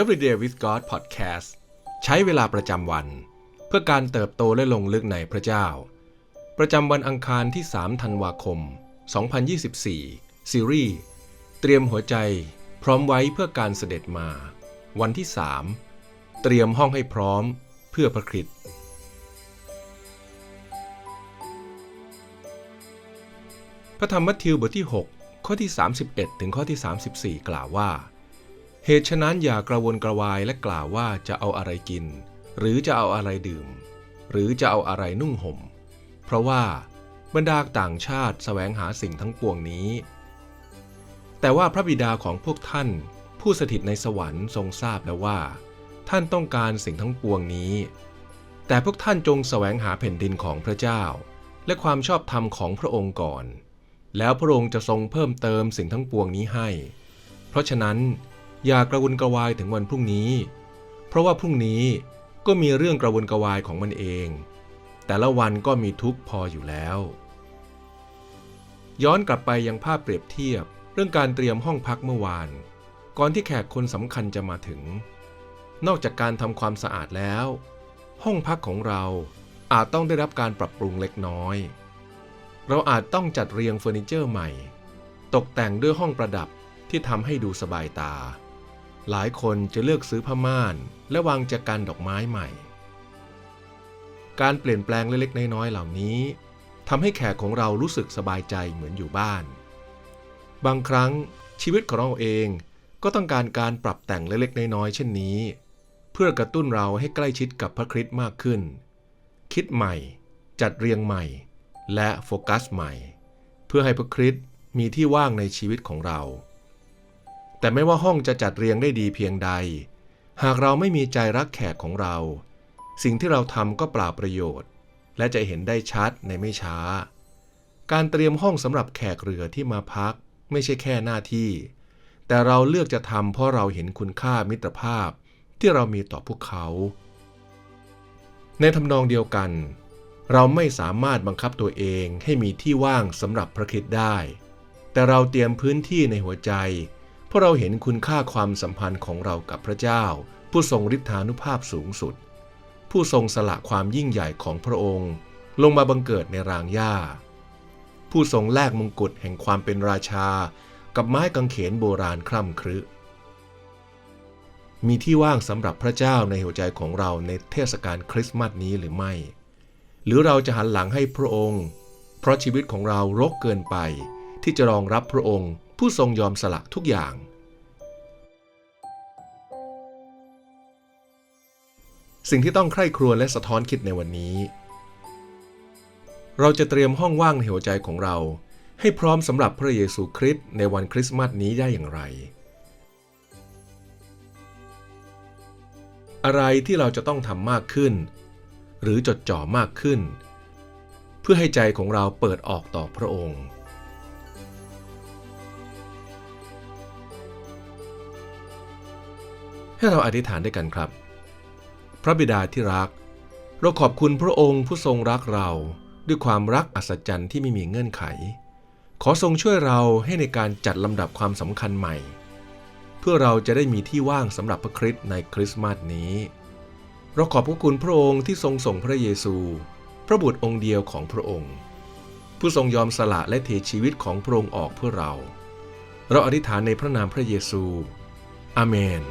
Everyday with God Podcast ใช้เวลาประจำวัน เพื่อการเติบโตและลงลึกในพระเจ้า ประจำวันอังคารที่ 3 ธันวาคม 2024 ซีรีส์เตรียมหัวใจพร้อมไว้เพื่อการเสด็จมา วันที่ 3 เตรียมห้องให้พร้อมเพื่อพระคริสต์พระธรรมมัทธิวบทที่ 6 ข้อที่ 31 ถึงข้อที่ 34 กล่าวว่า เหตุฉะนั้นอย่ากระวนกระวายและกล่าวว่าจะเอาอะไรกิน หรือจะเอาอะไรดื่ม หรือจะเอาอะไรนุ่งห่ม เพราะว่าบรรดาต่างชาติแสวงหาสิ่งทั้งปวงนี้ แต่ว่าพระบิดาของพวกท่าน ผู้สถิตในสวรรค์ทรงทราบแล้วว่า ท่านต้องการสิ่งทั้งปวงนี้ แต่พวกท่านจงแสวงหาแผ่นดินของพระเจ้า และความชอบธรรมของพระองค์ก่อน แล้วพระองค์จะทรงเพิ่มเติมสิ่งทั้งปวงนี้ให้ เพราะฉะนั้น อย่ากระวนกระวายถึงวันพรุ่งนี้ เพราะว่าพรุ่งนี้ก็มีเรื่องกระวนกระวายของมันเอง แต่ละวันก็มีทุกข์พออยู่แล้ว ย้อนกลับไปยังภาพเปรียบเทียบเรื่องการเตรียมห้องพักเมื่อวาน ก่อนที่แขกคนสำคัญจะมาถึง นอกจากการทำความสะอาดแล้ว ห้องพักของเราอาจต้องได้รับการปรับปรุงเล็กน้อย เราอาจต้องจัดเรียงเฟอร์นิเจอร์ใหม่ ตกแต่งด้วยห้องประดับที่ทำให้ดูสบายตา หลายคนจะเลือกซื้อผ้าม่าน และวางจักรันดอกไม้ใหม่ การเปลี่ยนแปลงเล็กๆน้อยๆเหล่านี้ทำให้แขกของเรารู้สึกสบายใจเหมือนอยู่บ้าน บางครั้งชีวิตของเราเองก็ต้องการการปรับแต่งเล็กๆน้อยๆเช่นนี้ เพื่อกระตุ้นเราให้ใกล้ชิดกับพระคริสต์มากขึ้น คิดใหม่ จัดเรียงใหม่ และโฟกัสใหม่ เพื่อให้พระคริสต์มีที่ว่างในชีวิตของเรา แต่ไม่ว่าห้องจะจัดเรียงได้ดีเพียงใด หากเราไม่มีใจรักแขกของเรา สิ่งที่เราทำก็เปล่าประโยชน์ และจะเห็นได้ชัดในไม่ช้า การเตรียมห้องสำหรับแขกเรือที่มาพัก ไม่ใช่แค่หน้าที่ แต่เราเลือกจะทำเพราะเราเห็นคุณค่ามิตรภาพที่เรามีต่อพวกเขา ในทำนองเดียวกัน เราไม่สามารถบังคับตัวเองให้มีที่ว่างสำหรับพระคริสต์ได้ แต่เราเตรียมพื้นที่ในหัวใจ เพราะเราเห็นคุณค่าความสัมพันธ์ของเรากับพระเจ้า ผู้ทรงฤทธานุภาพสูงสุด ผู้ทรงสละความยิ่งใหญ่ของพระองค์ ลงมาบังเกิดในรางหญ้า ผู้ทรงแลกมงกุฎแห่งความเป็นราชา กับไม้กางเขนโบราณคร่ำครึ มีที่ว่างสำหรับพระเจ้าในหัวใจของเราในเทศกาลคริสต์มาสนี้หรือไม่ หรือเราจะหันหลังให้พระองค์ เพราะชีวิตของเรารกเกินไปที่จะรองรับพระองค์ ผู้ทรงยอมสละทุกอย่าง สิ่งที่ต้องใคร่ครวญและสะท้อนคิดในวันนี้ เราจะเตรียมห้องว่างในหัวใจของเรา ให้พร้อมสำหรับพระเยซูคริสต์ในวันคริสต์มาสนี้ได้อย่างไร อะไรที่เราจะต้องทำมากขึ้น หรือจดจ่อมากขึ้น เพื่อให้ใจของเราเปิดออกต่อพระองค์ ให้เราอธิษฐานด้วยกันครับ พระบิดาที่รัก เราขอบคุณพระองค์ผู้ทรงรักเราด้วยความรักอัศจรรย์ที่ไม่มีเงื่อนไข ขอทรงช่วยเราให้ในการจัดลำดับความสำคัญใหม่ เพื่อเราจะได้มีที่ว่างสำหรับพระคริสต์ในคริสต์มาสนี้ เราขอบพระคุณพระองค์ที่ทรงส่งพระเยซู พระบุตรองค์เดียวของพระองค์ ผู้ทรงยอมสละและเทชีวิตของพระองค์ออกเพื่อเรา เราอธิษฐานในพระนามพระเยซู อาเมน